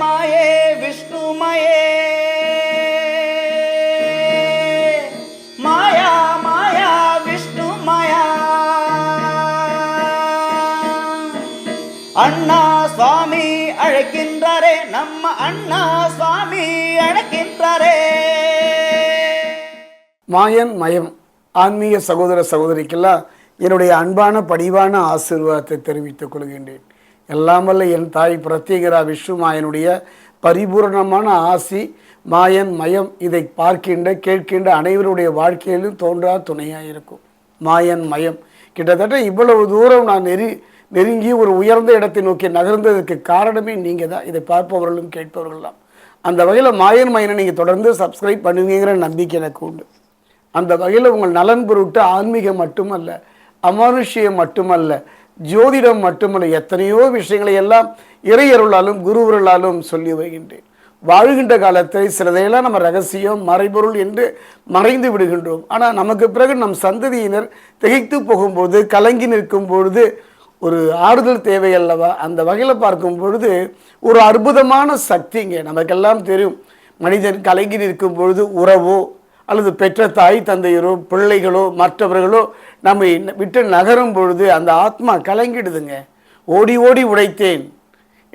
மாயே விஷ்ணுமயே. மாயா மாயா விஷ்ணுமயா. அண்ணா சுவாமி அழைக்கின்றாரே நம்ம அண்ணா சுவாமி அழைக்கின்றாரே. மாயன் மயம் ஆன்மீக சகோதர சகோதரிக்கெல்லாம் என்னுடைய அன்பான பணிவான ஆசீர்வாதத்தை தெரிவித்துக் கொள்கின்றேன். எல்லாம் வல்ல என் தாய் பிரத்யேகரா விஷ்ணுமாயனுடைய பரிபூரணமான ஆசி மாயன் மயம் இதை பார்க்கின்ற கேட்கின்ற அனைவருடைய வாழ்க்கையிலும் தோன்றா துணையாக இருக்கும். மாயன் மயம். கிட்டத்தட்ட இவ்வளவு தூரம் நான் நெரு நெருங்கி ஒரு உயர்ந்த இடத்தை நோக்கி நகர்ந்ததற்கு காரணமே நீங்கள் தான் இதை பார்ப்பவர்களும் கேட்பவர்கள்லாம் அந்த வகையில் மாயன் மயனை நீங்கள் தொடர்ந்து சப்ஸ்கிரைப் பண்ணுவீங்கிற நம்பிக்கை எனக்கு உண்டு. அந்த வகையில் உங்கள் நலன் பொருட்டு ஆன்மீகம் மட்டுமல்ல அமானுஷ்யம் மட்டுமல்ல ஜோதிடம் மட்டுமல்ல எத்தனையோ விஷயங்களை எல்லாம் இறையருளாலும் குருவருளாலும் சொல்லி வருகின்றேன். வாழுகின்ற காலத்தை சிலதையெல்லாம் நம்ம ரகசியம் மறைபொருள் என்று மறைந்து விடுகின்றோம். ஆனால் நமக்கு பிறகு நம் சந்ததியினர் திகைத்து போகும்போது கலங்கி நிற்கும் பொழுது ஒரு ஆறுதல் தேவை அல்லவா? அந்த வகையில் பார்க்கும் பொழுது ஒரு அற்புதமான சக்திங்க நமக்கெல்லாம் தெரியும். மனிதன் கலங்கி நிற்கும் பொழுது உறவோ அல்லது பெற்ற தாய் தந்தையரோ பிள்ளைகளோ மற்றவர்களோ நம்மை விட்டு நகரும் பொழுது அந்த ஆத்மா கலங்கிடுதுங்க. ஓடி ஓடி உடைத்தேன்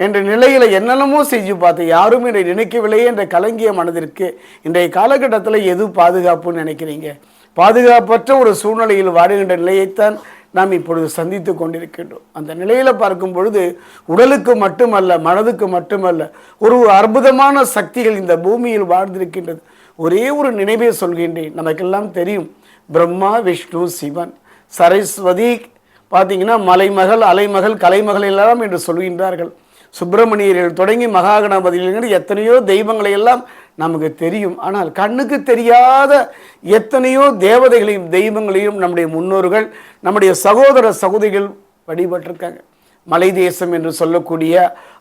என்ற நிலையில் என்னென்னமோ செஞ்சு பார்த்தேன் யாரும் என்னை நினைக்கவில்லையே என்ற கலங்கிய மனதிற்கு இன்றைய காலகட்டத்தில் எது பாதுகாப்புன்னு நினைக்கிறீங்க? பாதுகாப்பற்ற ஒரு சூழ்நிலையில் வாடுகின்ற நிலையைத்தான் நாம் இப்பொழுது சந்தித்து கொண்டிருக்கின்றோம். அந்த நிலையில் பார்க்கும் பொழுது உடலுக்கு மட்டுமல்ல மனதுக்கு மட்டுமல்ல ஒரு அற்புதமான சக்திகள் இந்த பூமியில் வாழ்ந்திருக்கின்றது. ஒரே ஒரு நினைவை சொல்கின்றேன். நமக்கெல்லாம் தெரியும். பிரம்மா விஷ்ணு சிவன் சரஸ்வதி பார்த்தீங்கன்னா மலைமகள் அலைமகள் கலைமகள் எல்லாம் என்று சொல்கின்றார்கள். சுப்பிரமணியர்கள் தொடங்கி மகாகணபதியிலிருந்து எத்தனையோ தெய்வங்களை எல்லாம் நமக்கு தெரியும். ஆனால் கண்ணுக்கு தெரியாத எத்தனையோ தேவதைகளையும் தெய்வங்களையும் நம்முடைய முன்னோர்கள் நம்முடைய சகோதர சகோதரிகள் வழிபட்டிருக்காங்க. மலை தேசம் என்று சொல்லக்கூடிய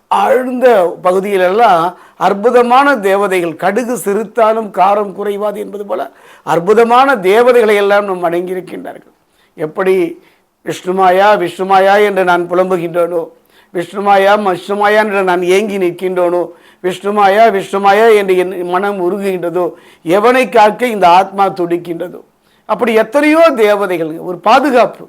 ஆழ்ந்த பகுதியிலெல்லாம் அற்புதமான தேவதைகள். கடுகு சிறுத்தாலும் காரம் குறைவாது என்பது போல அற்புதமான தேவதைகளை எல்லாம் நம் வணங்கியிருக்கின்றார்கள். எப்படி விஷ்ணுமாயா விஷ்ணுமாயா என்று நான் புலம்புகின்றோனோ? விஷ்ணுமாயா விஷ்ணுமாயா என்று நான் ஏங்கி நிற்கின்றோனோ? விஷ்ணுமாயா விஷ்ணுமாயா என்று என் மனம் உருகுகின்றதோ? எவனை காக்க இந்த ஆத்மா துடிக்கின்றதோ? அப்படி எத்தனையோ தேவதைகள் ஒரு பாதுகாப்பு.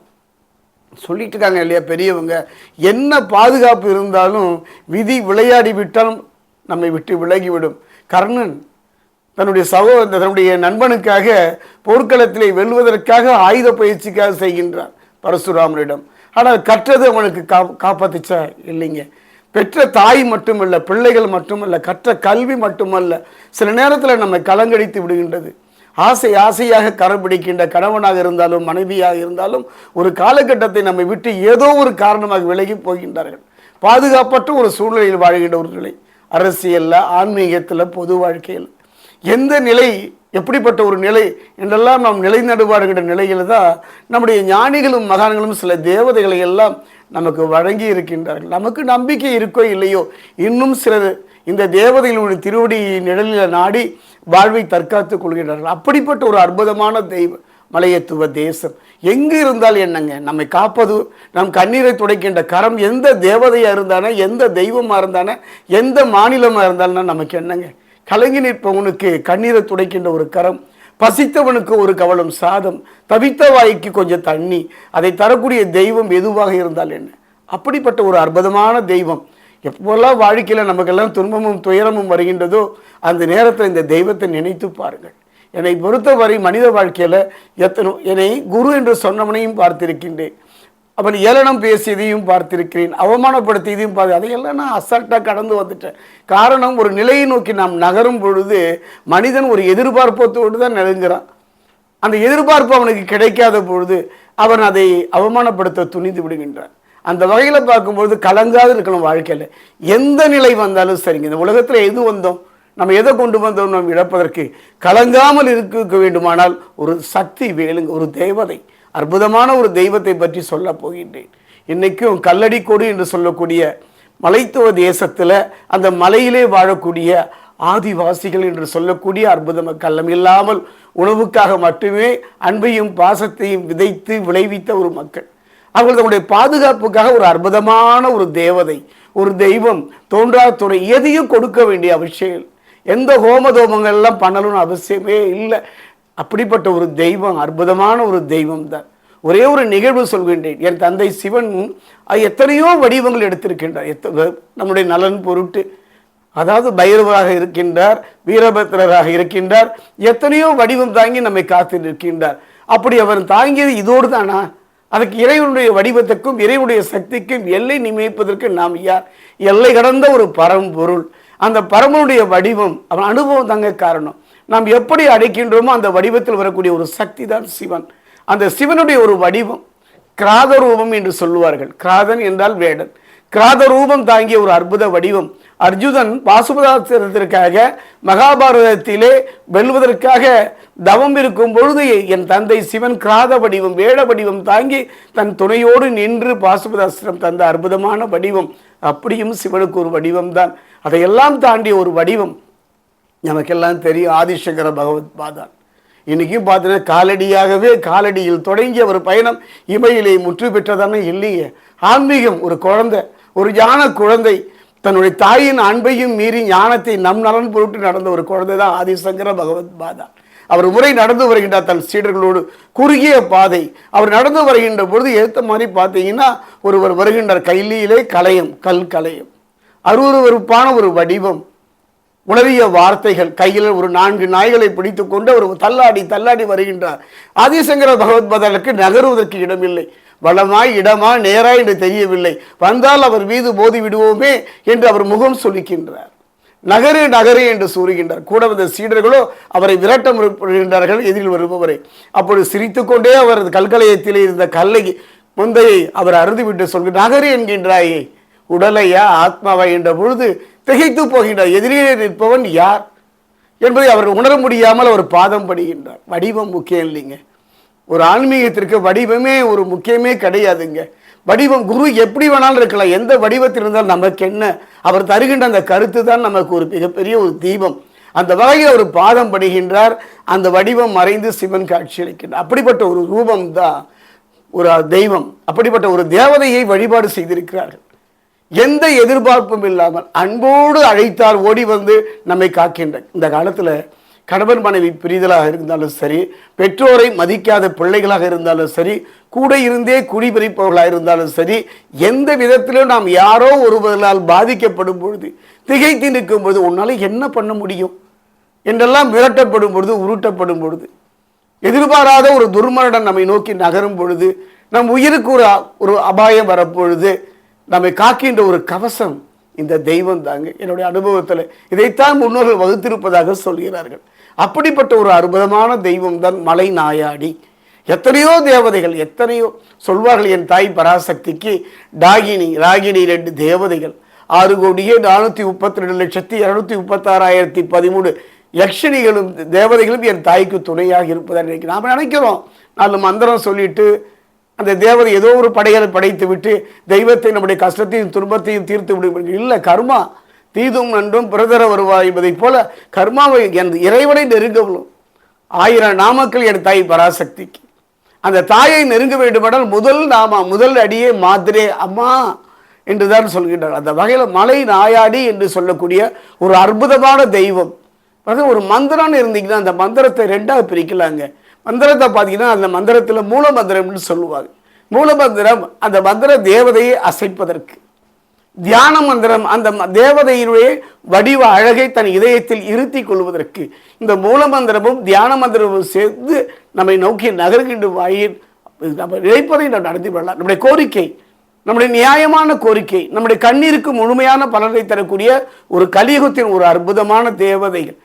சொல்லிட்டு இருக்காங்க இல்லையா பெரியவங்க என்ன பாதுகாப்பு இருந்தாலும் விதி விளையாடி விட்டாலும் நம்மை விட்டு விலகிவிடும். கர்ணன் தன்னுடைய சகோ தன்னுடைய நண்பனுக்காக போர்க்களத்திலே வெல்வதற்காக ஆயுத பயிற்சிக்காக செய்கின்றான் பரசுராமரிடம் ஆனால் கற்றது அவனுக்கு கா காப்பாத்துச்சா? இல்லைங்க. பெற்ற தாய் மட்டுமல்ல பிள்ளைகள் மட்டுமல்ல கற்ற கல்வி மட்டுமல்ல சில நேரத்தில் நம்மை கலங்கடித்து விடுகின்றது. ஆசை ஆசையாக கரம் பிடிக்கின்ற கணவனாக இருந்தாலும் மனைவியாக இருந்தாலும் ஒரு காலகட்டத்தை நம்மை விட்டு ஏதோ ஒரு காரணமாக விலகி போகின்றார்கள். பாதுகாப்பற்ற ஒரு சூழ்நிலையில் வாழ்கின்ற ஒரு நிலை. அரசியலில் ஆன்மீகத்தில் பொது வாழ்க்கையில். எந்த நிலை எப்படிப்பட்ட ஒரு நிலை என்றெல்லாம் நாம் நிலை நடுவாடுகின்ற நிலையில் தான் நம்முடைய ஞானிகளும் மகான்களும் சில தேவதைகளை எல்லாம் நமக்கு வழங்கி இருக்கின்றார்கள் நமக்கு நம்பிக்கை இருக்கோ இல்லையோ இன்னும் சிலர் இந்த தேவதைகளுடைய திருவடி நிழலில் நாடி வாழ்வை தற்காத்துக் கொள்கிறார்கள். அப்படிப்பட்ட ஒரு அற்புதமான தெய்வ மலையத்துவ தேசம். எங்கு இருந்தால் என்னங்க? நம்மை காப்பது நம் கண்ணீரை துடைக்கின்ற கரம் எந்த தேவதையாக இருந்தானே எந்த தெய்வமாக இருந்தானே எந்த மாநிலமாக இருந்தாலும் நமக்கு என்னங்க? கலங்கி நிற்பவனுக்கு கண்ணீரை துடைக்கின்ற ஒரு கரம் பசித்தவனுக்கு ஒரு கவலம் சாதம் தவித்த வாய்க்கு கொஞ்சம் தண்ணி அதை தரக்கூடிய தெய்வம் எதுவாக இருந்தால் என்ன? அப்படிப்பட்ட ஒரு அற்புதமான தெய்வம். எப்போல்லாம் வாழ்க்கையில் நமக்கெல்லாம் துன்பமும் துயரமும் வருகின்றதோ அந்த நேரத்தில் இந்த தெய்வத்தை நினைத்து பாருங்கள். என்னை பொறுத்தவரை மனித வாழ்க்கையில் எத்தனும் என்னை குரு என்று சொன்னவனையும் பார்த்திருக்கின்றேன். அவன் ஏளனம் பேசியதையும் பார்த்திருக்கிறேன். அவமானப்படுத்தியதையும் பார்த்து அதையெல்லாம் நான் அசால்ட்டாக கடந்து வந்துட்டேன். காரணம் ஒரு நிலையை நோக்கி நாம் நகரும் பொழுது மனிதன் ஒரு எதிர்பார்ப்பத்தோடு தான் நெருங்குறான். அந்த எதிர்பார்ப்பு அவனுக்கு கிடைக்காத பொழுது அவன் அதை அவமானப்படுத்த துணிந்து விடுகின்றான். அந்த வகையில் பார்க்கும்பொழுது கலங்காது இருக்கணும் வாழ்க்கையில். எந்த நிலை வந்தாலும் சரிங்க. இந்த உலகத்தில் எது வந்தோம்? நம்ம எதை கொண்டு வந்தோம் நம்ம இழப்பதற்கு? கலங்காமல் இருக்க வேண்டுமானால் ஒரு சக்தி வேலுங்க ஒரு தேவதை. அற்புதமான ஒரு தெய்வத்தை பற்றி சொல்ல போகின்றேன். இன்றைக்கும் கல்லடி கொடு என்று சொல்லக்கூடிய மலைத்துவ தேசத்தில் அந்த மலையிலே வாழக்கூடிய ஆதிவாசிகள் என்று சொல்லக்கூடிய அற்புத கள்ளம் இல்லாமல் உணவுக்காக மட்டுமே அன்பையும் பாசத்தையும் விதைத்து விளைவித்த ஒரு மக்கள். அவர்கள் தங்களுடைய பாதுகாப்புக்காக ஒரு அற்புதமான ஒரு தேவதை ஒரு தெய்வம் தோன்றா துறை எதையும் கொடுக்க வேண்டிய அவசியம் எந்த ஹோமதோமங்கள் எல்லாம் பண்ணணும்னு அவசியமே இல்லை. அப்படிப்பட்ட ஒரு தெய்வம் அற்புதமான ஒரு தெய்வம் தான். ஒரே ஒரு நிகழ்வு சொல்கின்றேன். என் தந்தை சிவன் எத்தனையோ வடிவங்கள் எடுத்திருக்கின்றார். எத்த நம்முடைய நலன் பொருட்டு. அதாவது பைரவராக இருக்கின்றார் வீரபத்திரராக இருக்கின்றார் எத்தனையோ வடிவம் தாங்கி நம்மை காத்து நிற்கின்றார். அப்படி அவர் தாங்கியது இதோடு தானா அதுக்கு இறைவனுடைய வடிவத்துக்கும் இறைவனுடைய சக்திக்கும் எல்லை நிமிப்பதற்கு நாம் யார்? எல்லை கடந்த ஒரு பரம்பொருள். அந்த பரம்பனுடைய வடிவம் அவன் அனுபவம் தாங்க காரணம். நாம் எப்படி அடைக்கின்றோமோ அந்த வடிவத்தில் வரக்கூடிய ஒரு சக்தி தான் சிவன். அந்த சிவனுடைய ஒரு வடிவம் கிராத ரூபம் என்று சொல்லுவார்கள். கிராதன் என்றால் வேடன். கிராத ரூபம் தாங்கிய ஒரு அற்புத வடிவம். அர்ஜுனன் பாசுபதாசிரத்திற்காக மகாபாரதத்திலே வெல்வதற்காக தவம் இருக்கும் பொழுது என் தந்தை சிவன் கிராத வடிவம் வேட வடிவம் தாங்கி தன் துணையோடு நின்று பாசுபதாசிரம் தந்த அற்புதமான வடிவம். அப்படியும் சிவனுக்கு ஒரு வடிவம் தான் அதையெல்லாம் தாண்டிய ஒரு வடிவம். நமக்கெல்லாம் தெரியும் ஆதிசங்கர பகவத் பாதான். இன்னைக்கும் பார்த்தீங்கன்னா காலடியாகவே காலடியில் தொடங்கிய ஒரு பயணம். இமையிலே முற்று பெற்றதானே இல்லையே. ஆன்மீகம் ஒரு குழந்தை. ஒரு ஞான குழந்தை தன்னுடைய தாயின் அன்பையும் மீறி ஞானத்தை நம் நலன் பொருட்டு நடந்த ஒரு குழந்தை தான் ஆதிசங்கர பகவத் பாதா அவர் முறை நடந்து வருகின்றார் தன் சீடர்களோடு குறுகிய பாதை. அவர் நடந்து வருகின்ற பொழுது ஏற்ற மாதிரி பார்த்தீங்கன்னா ஒருவர் வருகின்றார் கைலியிலே கலையம் கல் கலையம். அருவருவருப்பான ஒரு வடிவம் உணரிய வார்த்தைகள் கையில் ஒரு நான்கு நாய்களை பிடித்துக்கொண்டு கொண்டு ஒரு தள்ளாடி தள்ளாடி வருகின்றார். ஆதிசங்கர பகவத்பதாவுக்கு நகருவதற்கு இடமில்லை. வளமாய் இடமா நேராய் என்று தெரியவில்லை. வந்தால் அவர் மீது மோதி விடுவோமே என்று அவர் முகம் சொல்லிக்கின்றார் நகரு நகரு என்று சூறுகின்றார். கூட வந்த சீடர்களோ அவரை விரட்ட முற்படுகின்றார்கள் எதிரில் வருபவரை. அப்பொழுது சிரித்துக்கொண்டே அவரது கல்கலையத்தில் இருந்த கல்லை முந்தையை அவர் அறுந்துவிட்டு சொல்கிறார் நகரு என்கின்றாயே உடலையா ஆத்மாவா? என்ற பொழுது திகைத்து போகின்றார். எதிரிலே நிற்பவன் யார் என்பதை அவர் உணர முடியாமல் அவர் பாதம் படுகின்றார். வடிவம் முக்கியம் இல்லைங்க. ஒரு ஆன்மீகத்திற்கு வடிவமே ஒரு முக்கியமே கிடையாதுங்க. வடிவம் குரு எப்படி வேணாலும் இருக்கலாம். எந்த வடிவத்தில் இருந்தாலும் நமக்கு என்ன? அவர் தருகின்ற அந்த கருத்து தான் நமக்கு ஒரு மிகப்பெரிய ஒரு தீபம். அந்த வகையில் ஒரு பாதம் படுகின்றார் அந்த வடிவம் மறைந்து சிவன் காட்சி அளிக்கின்றார். அப்படிப்பட்ட ஒரு ரூபம் தான் ஒரு தெய்வம். அப்படிப்பட்ட ஒரு தேவதையை வழிபாடு செய்திருக்கிறார்கள். எந்த எதிர்பார்ப்பும் இல்லாமல் அன்போடு அழைத்தால் ஓடி வந்து நம்மை காக்கின்ற. இந்த காலத்தில் கணவன் மனைவி பிரிதலாக இருந்தாலும் சரி பெற்றோரை மதிக்காத பிள்ளைகளாக இருந்தாலும் சரி கூட இருந்தே குடிபெறிப்பவர்களாக இருந்தாலும் சரி எந்த விதத்திலும் நாம் யாரோ ஒருவர்களால் பாதிக்கப்படும் பொழுது திகைத்து நிற்கும் பொழுது உன்னால் என்ன பண்ண முடியும்? என்றெல்லாம் மிரட்டப்படும் பொழுது உருட்டப்படும் பொழுது எதிர்பாராத ஒரு துர்மரணம் நம்மை நோக்கி நகரும் பொழுது நம் உயிருக்கு ஒரு ஒரு அபாயம் வரப்பொழுது நம்மை காக்கின்ற ஒரு கவசம் இந்த தெய்வம் தாங்க. என்னுடைய அனுபவத்தில் இதைத்தான் முன்னோர்கள் வகுத்திருப்பதாக சொல்கிறார்கள். அப்படிப்பட்ட ஒரு அற்புதமான தெய்வம் தான் மலை நாயாடி. எத்தனையோ தேவதைகள் எத்தனையோ சொல்வார்கள் என் தாய் பராசக்திக்கு டாகினி ராகினி ரெண்டு தேவதைகள். ஆறு கோடியே நானூற்றி முப்பத்தி ரெண்டு லட்சத்தி இரநூத்தி முப்பத்தாறாயிரத்தி பதிமூணு யக்ஷினிகளும் தேவதைகளும் என் தாய்க்கு துணையாக இருப்பதாக நினைக்கிறேன். நாம் நினைக்கிறோம். நாலு மந்திரம் சொல்லிட்டு அந்த தேவதை ஏதோ ஒரு படைகளை படைத்து விட்டு தெய்வத்தை நம்முடைய கஷ்டத்தையும் துன்பத்தையும் தீர்த்து விடும் இல்லை கர்மா தீதும் நன்றும் பிரதர வருவாய் என்பதைப் போல கர்மாவை என் இறைவனை நெருங்கவும் ஆயிரம் நாமக்கள் என் தாய் பராசக்திக்கு. அந்த தாயை நெருங்க வேண்டுமானால் முதல் நாமா முதல் அடியே மாதிரே அம்மா என்றுதான் சொல்கின்றார். அந்த வகையில் மலை நாயாடி என்று சொல்லக்கூடிய ஒரு அற்புதமான தெய்வம். அது ஒரு மந்திரம்னு இருந்தீங்கன்னா அந்த மந்திரத்தை ரெண்டாக பிரிக்கலாங்க. மந்திரத்தை பார்த்தீங்கன்னா அந்த மந்திரத்தில் மூல மந்திரம்னு சொல்லுவாங்க. மூல மந்திரம் அந்த மந்திர தேவதையை அசைப்பதற்கு. தியான மந்திரம் அந்த தேவதையினுடைய வடிவ அழகை தன் இதயத்தில் இருத்தி கொள்வதற்கு. இந்த மூல மந்திரமும் தியான மந்திரமும் சேர்ந்து நம்மை நோக்கி நகர்கின்ற வாயில் நம்ம நினைப்பதை நாம் நடத்தி விடலாம் நம்முடைய கோரிக்கை நம்முடைய நியாயமான கோரிக்கை நம்முடைய கண்ணீருக்கு முழுமையான பலனை தரக்கூடிய ஒரு கலியுகத்தின் ஒரு அற்புதமான தேவதைகள்.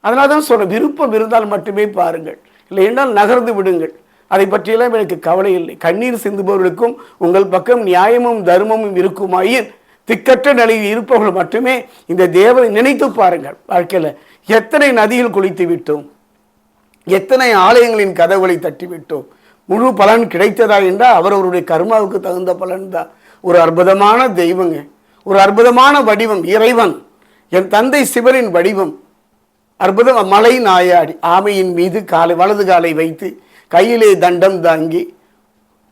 அதனால தான் சொல்கிற விருப்பம் இருந்தால் மட்டுமே பாருங்கள். இல்லை என்றால் நகர்ந்து விடுங்கள். அதை பற்றியெல்லாம் எனக்கு கவலை இல்லை. கண்ணீர் சிந்துபவர்களுக்கும் உங்கள் பக்கம் நியாயமும் தர்மமும் இருக்குமாயின் திக்கற்ற நிலையில் இருப்பவர்கள் மட்டுமே இந்த தேவனை நினைத்து பாருங்கள். வாழ்க்கையில் எத்தனை நதியில் குளித்து விட்டோம். எத்தனை ஆலயங்களின் கதவுகளை தட்டிவிட்டோம் முழு பலன் கிடைத்ததா என்றால் அவரவருடைய கர்மாவுக்கு தகுந்த பலன் தான். ஒரு அற்புதமான தெய்வங்க. ஒரு அற்புதமான வடிவம் இறைவன். என் தந்தை சிவனின் வடிவம். அற்புதம் மலை நாயாடி ஆமையின் மீது காலை வலது காலை வைத்து கையிலே தண்டம் தாங்கி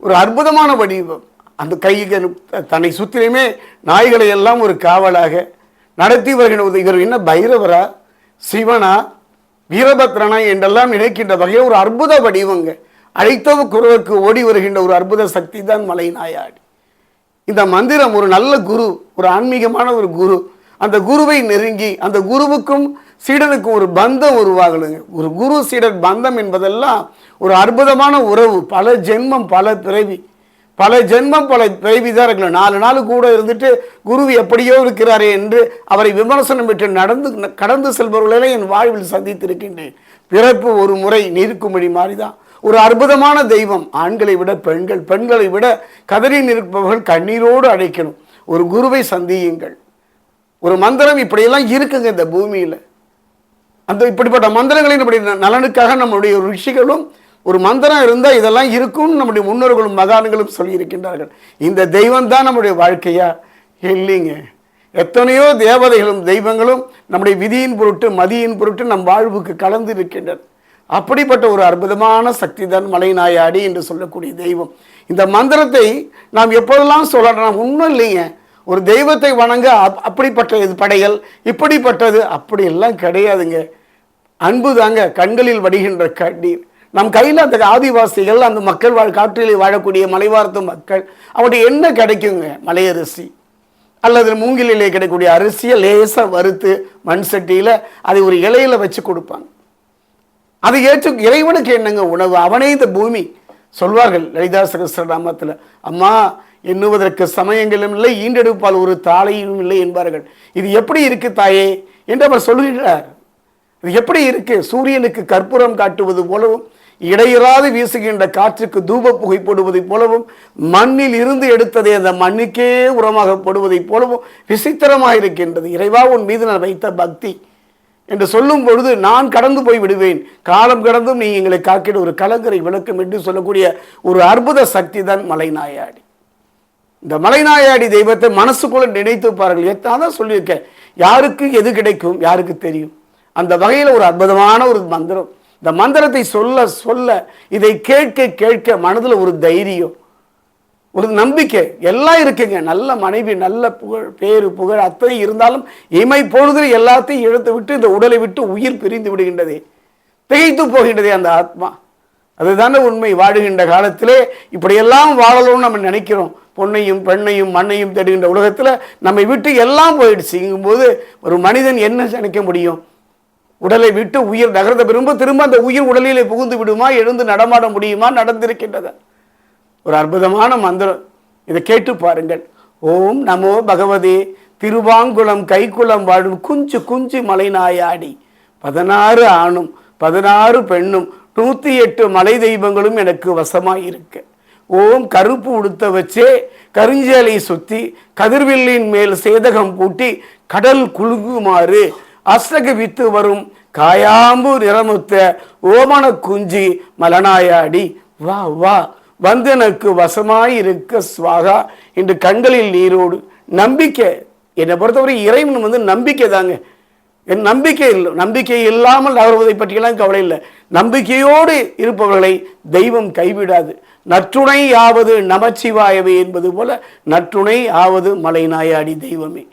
ஒரு அற்புதமான வடிவம். அந்த கைக்கு தன்னை சுற்றிலுமே நாய்களை எல்லாம் ஒரு காவலாக நடத்தி வருகின்ற இவர் என்ன பைரவரா சிவனா வீரபத்ரனா என்றெல்லாம் நினைக்கின்ற வகையில் ஒரு அற்புத வடிவங்க. அழைத்தவு குருவுக்கு ஓடி வருகின்ற ஒரு அற்புத சக்தி தான் மலை நாயாடி. இந்த மந்திரம் ஒரு நல்ல குரு ஒரு ஆன்மீகமான ஒரு குரு. அந்த குருவை நெருங்கி அந்த குருவுக்கும் சீடனுக்கும் ஒரு பந்தம் உருவாகலுங்க ஒரு குரு சீடர் பந்தம் என்பதெல்லாம் ஒரு அற்புதமான உறவு. பல ஜென்மம் பல பிறவி. பல ஜென்மம் பல பிரைவிதாக இருக்கணும் நாலு நாள் கூட இருந்துட்டு குரு எப்படியோ இருக்கிறாரே என்று அவரை விமர்சனம் விட்டு நடந்து கடந்து செல்பவர்களை என் வாழ்வில் சந்தித்திருக்கின்றேன். பிறப்பு ஒரு முறை நீர்க்கும்படி மாதிரிதான் ஒரு அற்புதமான தெய்வம். ஆண்களை விட பெண்கள் பெண்களை விட கதறி நிற்பவர்கள் கண்ணீரோடு அழைக்கணும். ஒரு குருவை சந்தியுங்கள். ஒரு மந்திரம் இப்படியெல்லாம் இருக்குங்க இந்த பூமியில். அந்த இப்படிப்பட்ட மந்திரங்களை நம்முடைய நலனுக்காக நம்முடைய ரிஷிகளும் ஒரு மந்திரம் இருந்தால் இதெல்லாம் இருக்கும்னு நம்முடைய முன்னோர்களும் மகான்களும் சொல்லியிருக்கின்றார்கள். இந்த தெய்வம் தான் நம்முடைய வாழ்க்கையா? இல்லைங்க. எத்தனையோ தேவதைகளும் தெய்வங்களும் நம்முடைய விதியின் பொருட்டு மதியின் பொருட்டு நம் வாழ்வுக்கு கலந்து இருக்கின்றன அப்படிப்பட்ட ஒரு அற்புதமான சக்தி தான் மலைநாயாடி என்று சொல்லக்கூடிய தெய்வம். இந்த மந்திரத்தை நாம் எப்போதெல்லாம் சொல்லலாம்? ஒன்றும் இல்லைங்க. ஒரு தெய்வத்தை வணங்க அப்- அப்படிப்பட்ட இது படைகள் இப்படிப்பட்டது அப்படியெல்லாம் கிடையாதுங்க. அன்பு தாங்க கண்களில் வடிகின்ற கண்ணீர். நம் கையில் அந்த ஆதிவாசிகள் அந்த மக்கள் வாழ் காற்றிலே வாழக்கூடிய மலைவாரத்து மக்கள் அவங்களுக்கு என்ன கிடைக்குங்க? மலையரிசி. அல்லது மூங்கிலே கிடைக்கக்கூடிய அரிசியை லேசாக வறுத்து மண் சட்டியில் அதை ஒரு இலையில் வச்சு கொடுப்பாங்க. அதை ஏற்று இறைவனுக்கு என்னங்க உணவு? அவனே இந்த பூமி. சொல்வார்கள் லலிதா சகஸ்ரநாமத்தில் அம்மா எண்ணுவதற்கு சமயங்களும் இல்லை ஈண்டெடுப்பால் ஒரு தாளையும் இல்லை என்பார்கள். இது எப்படி இருக்கு தாயே? என்று அவர் சொல்கிறார் இது எப்படி இருக்கு? சூரியனுக்கு கற்பூரம் காட்டுவது போலவும் இடையிறாது வீசுகின்ற காற்றுக்கு தூப புகை போடுவதைப் போலவும் மண்ணில் இருந்து எடுத்ததே அந்த மண்ணுக்கே உரமாக போடுவதைப் போலவும் விசித்திரமாக இருக்கின்றது. இறைவா உன் மீது நான் வைத்த பக்தி. என்று சொல்லும் பொழுது நான் கடந்து போய் விடுவேன். காலம் கடந்தும் நீ எங்களை காக்கிட ஒரு கலங்கரை விளக்கம் என்று சொல்லக்கூடிய ஒரு அற்புத சக்தி தான் மலைநாயாடி. இந்த மலைநாயாடி தெய்வத்தை மனசுக்குள்ள நினைத்து பாருங்கள். எத்தான் தான் சொல்லியிருக்கேன். யாருக்கு எது கிடைக்கும் யாருக்கு தெரியும். அந்த வகையில் ஒரு அற்புதமான ஒரு மந்திரம். இந்த மந்திரத்தை சொல்ல சொல்ல இதை கேட்க கேட்க மனதில் ஒரு தைரியம் ஒரு நம்பிக்கை. எல்லாம் இருக்குங்க. நல்ல மனைவி நல்ல புகழ் பேரு புகழ் அத்தனை இருந்தாலும் இமை போனதில் எல்லாத்தையும் இழுத்து விட்டு இந்த உடலை விட்டு உயிர் பிரிந்து விடுகின்றதே. திகைத்து போகின்றதே அந்த ஆத்மா. அதுதானே உண்மை. வாழுகின்ற காலத்திலே இப்படியெல்லாம் வாழணும்னு நம்ம நினைக்கிறோம். பொண்ணையும் பெண்ணையும் மண்ணையும் தேடுகின்ற உலகத்தில் நம்மை விட்டு எல்லாம் போயிடுச்சுங்கும்போது ஒரு மனிதன் என்ன நினைக்க முடியும்? உடலை விட்டு உயிர் நகர்ந்த பிறகு திரும்ப அந்த உயிர் உடலிலே புகுந்து விடுமா? எழுந்து நடமாட முடியுமா? நடந்திருக்கின்றது. ஒரு அற்புதமான மந்திரம். இதை கேட்டு பாருங்கள். ஓம் நமோ பகவதே திருவாங்குளம் கைக்குளம் வாழும் குஞ்சு குஞ்சு மலைநாயாடி. பதினாறு ஆணும் பதினாறு பெண்ணும் நூற்றி எட்டு மலை தெய்வங்களும் எனக்கு வசமாக இருக்கு ஓம் கருப்பு உடுத்த வச்சே கருஞ்சேலை சுற்றி கதிர்வில்லின் மேல் சேதகம் பூட்டி கடல் குழுகுமாறு அஸ்தக வித்து வரும் காயாம்பு நிறமுத்த ஓமன குஞ்சி மலனாயாடி வா வா வந்தனுக்கு வசமாய் இருக்க சுவாகா. என்று கண்களில் நீரோடு நம்பிக்கை. என்னை பொறுத்தவரை இறைவன் வந்து நம்பிக்கை தாங்க. என் நம்பிக்கை இல்லை. நம்பிக்கை இல்லாமல் நகர்வதை பற்றியெல்லாம் கவலை இல்லை. நம்பிக்கையோடு இருப்பவர்களை தெய்வம் கைவிடாது. நற்றுணை ஆவது நமச்சிவாயவே என்பது போல நற்றுணை ஆவது மலைநாயாடி தெய்வமே.